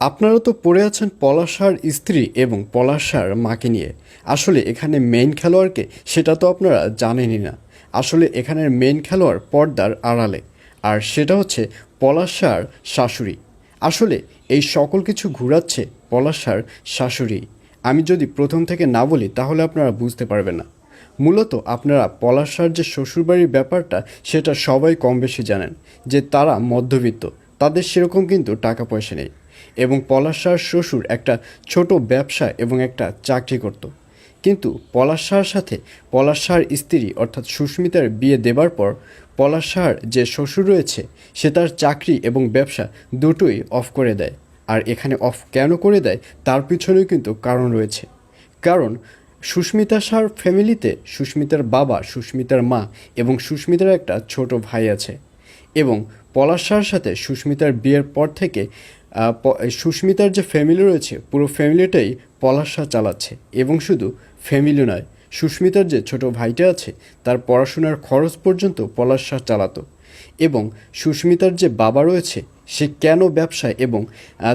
আপনারা তো পড়ে আছেন পলাশার স্ত্রী এবং পলাশার মাকে নিয়ে। আসলে এখানে মেইন খেলোয়াড়কে সেটা তো আপনারা জানেনই না। আসলে এখানের মেইন খেলোয়াড় পর্দার আড়ালে, আর সেটা হচ্ছে পলাশার শাশুড়ি। আসলে এই সকল কিছু ঘুরাচ্ছে পলাশার শাশুড়ি। আমি যদি প্রথম থেকে না বলি, তাহলে আপনারা বুঝতে পারবেন না। মূলত আপনারা পলাশার যে শ্বশুরবাড়ির ব্যাপারটা, সেটা সবাই কম বেশি জানেন, যে তারা মধ্যবিত্ত, তাদের সেরকম কিন্তু টাকা পয়সা নেই। এবং পলাশার শ্বশুর একটা ছোট ব্যবসা এবং একটা চাকরি করত। কিন্তু পলাশার সাথে পলাশার স্ত্রী অর্থাৎ সুস্মিতার বিয়ে দেবার পর পলাশার যে শ্বশুর রয়েছে, সে তার চাকরি এবং ব্যবসা দুটোই অফ করে দেয়। আর এখানে অফ কেন করে দেয়, তার পিছনেও কিন্তু কারণ রয়েছে। কারণ সুস্মিতা সার ফ্যামিলিতে সুস্মিতার বাবা, সুস্মিতার মা এবং সুস্মিতার একটা ছোট ভাই আছে। এবং পলাশ শাহর সাথে সুস্মিতার বিয়ের পর থেকে সুস্মিতার যে ফ্যামিলি রয়েছে, পুরো ফ্যামিলিটাই পলাশ চালাচ্ছে। এবং শুধু ফ্যামিলি নয়, সুস্মিতার যে ছোট ভাইটা আছে, তার পড়াশোনার খরচ পর্যন্ত পলাশ চালাতো। এবং সুস্মিতার যে বাবা রয়েছে, সে কেন ব্যবসায় এবং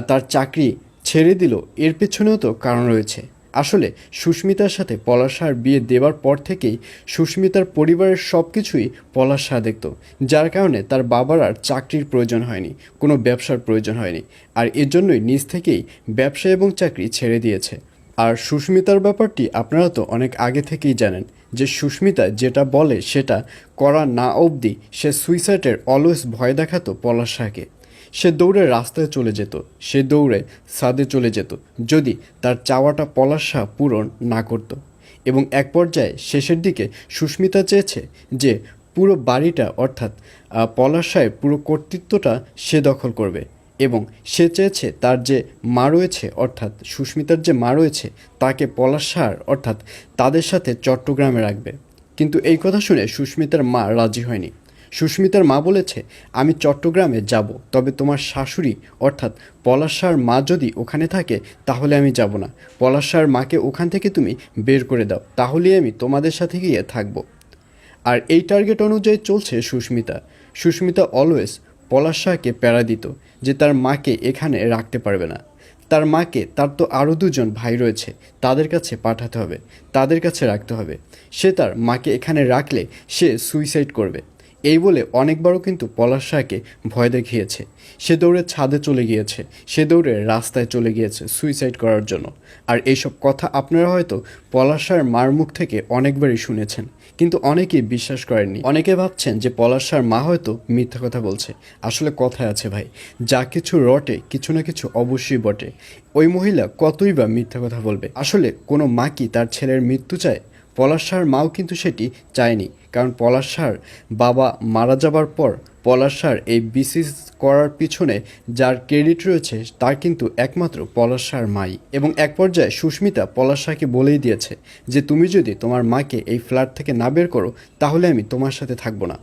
তার চাকরি ছেড়ে দিল, এর পেছনেও তো কারণ রয়েছে। আসলে সুস্মিতার সাথে পলাশ শাহর বিয়ে দেওয়ার পর থেকেই সুস্মিতার পরিবারের সব কিছুই পলাশ দেখত, যার কারণে তার বাবার আর চাকরির প্রয়োজন হয়নি, কোনো ব্যবসার প্রয়োজন হয়নি, আর এর জন্যই নিজ থেকেই ব্যবসা এবং চাকরি ছেড়ে দিয়েছে। আর সুস্মিতার ব্যাপারটি আপনারা তো অনেক আগে থেকেই জানেন, যে সুস্মিতা যেটা বলে সেটা করা না অবধি সে সুইসাইডের অলওয়েজ ভয় দেখাতো পলাশ শাহকে। সে দৌড়ে রাস্তায় চলে যেত সে দৌড়ে সাদে চলে যেত যদি তার চাওয়াটা পলাশ পূরণ না করত। এবং এক পর্যায়ে শেষের দিকে সুস্মিতা চেয়েছে যে পুরো বাড়িটা অর্থাৎ আহ, পলাশ শাহের পুরো কর্তৃত্বটা সে দখল করবে। এবং সে চেয়েছে তার যে মা রয়েছে অর্থাৎ সুস্মিতার যে মা রয়েছে তাকে পলাশ শাহর অর্থাৎ তাদের সাথে চট্টগ্রামে রাখবে। কিন্তু এই কথা শুনে সুস্মিতার মা রাজি হয়নি। সুস্মিতার মা বলেছে, আমি চট্টগ্রামে যাব, তবে তোমার শাশুড়ি, অর্থাৎ পলাশার মা যদি ওখানে থাকে, তাহলে আমি যাব না। পলাশার মাকে ওখান থেকে তুমি বের করে দাও, তাহলেই আমি তোমাদের সাথে গিয়ে থাকব। আর এই টার্গেট অনুযায়ী চলছে সুস্মিতা। সুস্মিতা অলওয়েজ পলাশ শাহকে প্যারা দিত যে তার মাকে এখানে রাখতে পারবে না। তার মাকে, তার তো আরও দুজন ভাই রয়েছে, তাদের কাছে পাঠাতে হবে, তাদের কাছে রাখতে হবে। সে তার মাকে এখানে রাখলে সে সুইসাইড করবে। এই বলে অনেকবারও কিন্তু পলাশ শাহকে ভয় দেখিয়েছে। সে দৌড়ে ছাদে চলে গিয়েছে। সে দৌড়ে রাস্তায় চলে গিয়েছে সুইসাইড করার জন্য। আর এইসব কথা আপনারা হয়তো পলাশ শাহর মার মুখ থেকে অনেকবারই শুনেছেন। কিন্তু অনেকেই বিশ্বাস করেননি। অনেকে ভাবছেন যে পলাশ শাহর মা হয়তো মিথ্যা কথা বলছে। আসলে কথায় আছে ভাই, যা কিছু রটে কিছু না কিছু অবশ্যই বটে। ওই মহিলা কতই বা মিথ্যা কথা বলবে। আসলে কোনো মা কি তার ছেলের মৃত্যু চায়? পলাশ শাহর মাও কিন্তু সেটি চায়নি। কারণ পলাশ বাবা মারা যাবার পর পলাশ এই বিসিস করার পিছনে যার ক্রেডিট রয়েছে, তার কিন্তু একমাত্র পলাশ শাহর মাই। এবং এক পর্যায়ে সুস্মিতা পলাশ বলেই দিয়েছে যে, তুমি যদি তোমার মাকে এই ফ্ল্যাট থেকে না বের করো, তাহলে আমি তোমার সাথে থাকব না।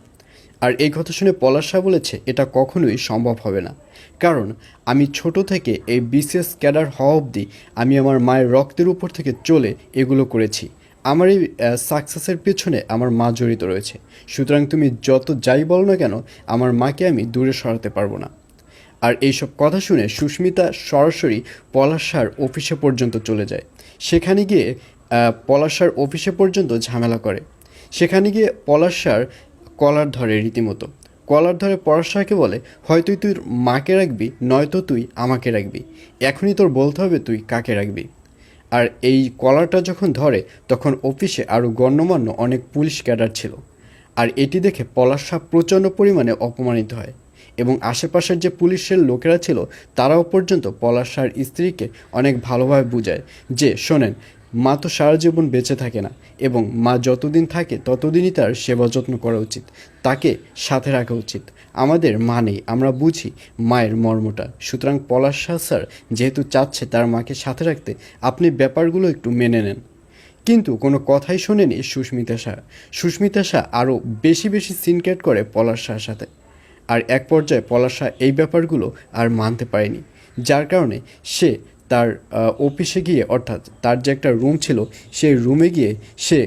আর এই কথা শুনে পলাশ বলেছে, এটা কখনোই সম্ভব হবে না। কারণ আমি ছোট থেকে এই বিসিএস ক্যাডার হওয়া অবধি আমি আমার মায়ের রক্তের উপর থেকে চলে এগুলো করেছি। আমার এই সাকসেসের পেছনে আমার মা জড়িত রয়েছে। সুতরাং তুমি যত যাই বলো না কেন, আমার মাকে আমি দূরে সরাতে পারব না। আর এইসব কথা শুনে সুস্মিতা সরাসরি পলাশার অফিসে পর্যন্ত চলে যায়। সেখানে গিয়ে পলাশার অফিসে পর্যন্ত ঝামেলা করে। সেখানে গিয়ে পলাশার কলার ধরে রীতিমতো। কলার ধরে পলাশাকে বলে, হয়তো তুই মাকে রাখবি, নয়তো তুই আমাকে রাখবি। এখনই তোর বলতে হবে তুই কাকে রাখবি? আর এই কলারটা যখন ধরে, তখন অফিসে আরও গণ্যমান্য অনেক পুলিশ ক্যাডার ছিল। আর এটি দেখে পলাশ শাহ প্রচণ্ড পরিমাণে অপমানিত হয় এবং আশেপাশের যে পুলিশের লোকেরা ছিল, তারাও পর্যন্ত পলাশ শাহর স্ত্রীকে অনেক ভালোভাবে বুঝায় যে, শোনেন মা তো সারা জীবন বেঁচে থাকে না এবং মা যতদিন থাকে ততদিনই তার সেবা যত্ন করা উচিত। তাকে সাথে রাখা উচিত। আমাদের মা নেই, আমরা বুঝি মায়ের মর্মটা। সুতরাং পলাশ শাহ স্যার যেহেতু চাচ্ছে তার মাকে সাথে রাখতে, আপনি ব্যাপারগুলো একটু মেনে নেন। কিন্তু কোনো কথাই শোনেনি সুস্মিতা শাহ। সুস্মিতা শাহ আরও বেশি বেশি সিনক্রেট করে পলাশ শাহর সাথে। আর এক পর্যায়ে পলাশ শাহ এই ব্যাপারগুলো আর মানতে পারেনি। যার কারণে সে তার অফিসে গিয়ে, অর্থাৎ তার যে একটা রুম ছিল, সেই রুমে গিয়ে সে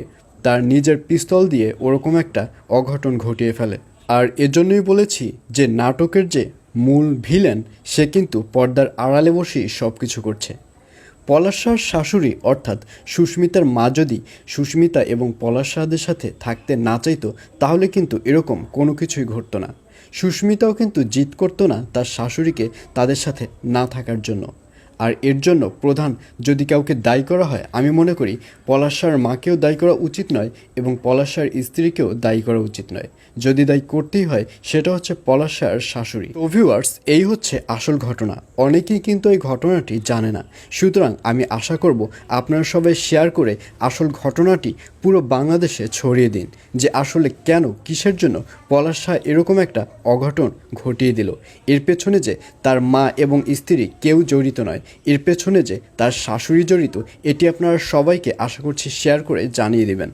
তার নিজের পিস্তল দিয়ে ওরকম একটা অঘটন ঘটিয়ে ফেলে। আর এজন্যই বলেছি যে নাটকের যে মূল ভিলেন, সে কিন্তু পর্দার আড়ালে বসেই সব কিছু করছে। পলাশার শাশুড়ি, অর্থাৎ সুস্মিতার মা যদি সুস্মিতা এবং পলাশাদের সাথে থাকতে না চাইতো, তাহলে কিন্তু এরকম কোনো কিছুই ঘটতো না। সুস্মিতাও কিন্তু জিদ করতো না তার শাশুড়িকে তাদের সাথে না থাকার জন্য। আর এর জন্য প্রধান যদি কাউকে দায়ী করা হয়, আমি মনে করি পলাশার মাকেও দায়ী করা উচিত নয় এবং পলাশার স্ত্রীকেও দায়ী করা উচিত নয়। যদি দায়ী করতেই হয়, সেটা হচ্ছে পলাশার শাশুড়ি। তো ভিউয়ার্স এই হচ্ছে আসল ঘটনা। অনেকেই কিন্তু এই ঘটনাটি জানে না। সুতরাং আমি আশা করব আপনারা সবাই শেয়ার করে আসল ঘটনাটি পুরো বাংলাদেশে ছড়িয়ে দিন যে আসলে কেন, কিসের জন্য পলাশা এরকম একটা অঘটন ঘটিয়ে দিল। এর পেছনে যে তার মা এবং স্ত্রী কেউ জড়িত নয়। এর পেছনে যে তার শাশুড়ি জড়িত, এটি আপনারা সবাইকে আশা করছি শেয়ার করে জানিয়ে দেবেন।